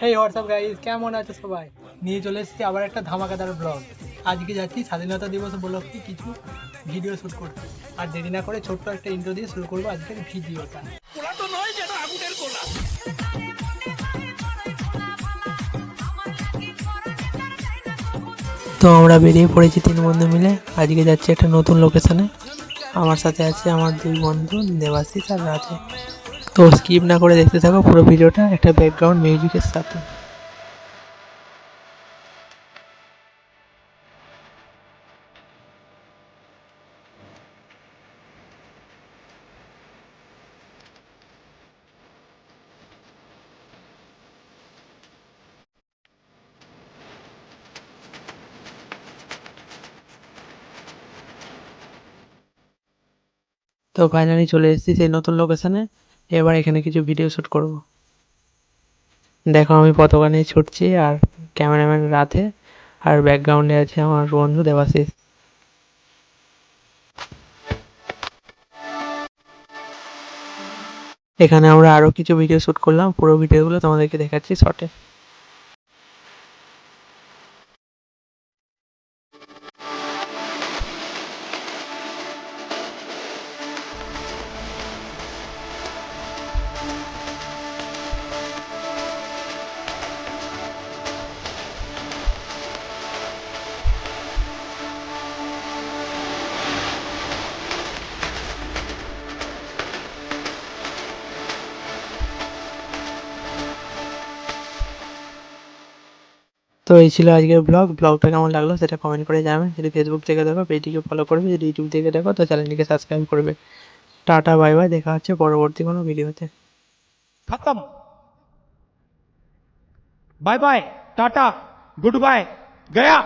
হেই WhatsApp guys কেমন আছো সবাই? নিয়ে চলে এসেছি আবার একটা ধামাকাদার ব্লগ আজকে যাচ্ছি স্বাধীনতা দিবস উপলক্ষে কিছু ভিডিও শ্যুট করতে। আর দেরি না করে ছোট্ট একটা ইন্ট্রো দিয়ে শুরু করব আজকের ভিডিওটা। তো আমরা বেরিয়ে পড়েছি তিন বন্ধু মিলে। আজকে যাচ্ছি একটা নতুন লোকেশনে আমার সাথে আছে আমার দুই বন্ধু দেবাশিস আর রাজে। তো স্কিপ না করে দেখতে থাকো পুরো ভিডিওটা, একটা ব্যাকগ্রাউন্ড মিউজিকের সাথে। তো ফাইনালি চলে এসেছি সেই নতুন লোকেশনে এবার এখানে কিছু ভিডিও শ্যুট করব। দেখো আমি পতাকা নিয়ে ছুটছি আর ক্যামেরাম্যান রাতে আর ব্যাকগ্রাউন্ডে আছে আমার বন্ধু দেবাশিস। এখানে আমরা আরও কিছু ভিডিও শ্যুট করলাম, পুরো ভিডিওগুলো তোমাদেরকে দেখাচ্ছি শর্টে সো এই ছিল আজকের ব্লগ ব্লগটা কেমন লাগল সেটা কমেন্ট করে জানাবেন যদি ফেসবুক থেকে দেখো পেজটিকে ফলো করবে। যদি ইউটিউব থেকে দেখো, তো চ্যানেলটিকে সাবস্ক্রাইব করবে। টাটা বাই বাই দেখা হচ্ছে পরবর্তী কোনো ভিডিওতে খতম। Bye bye tata. Good bye Gaya.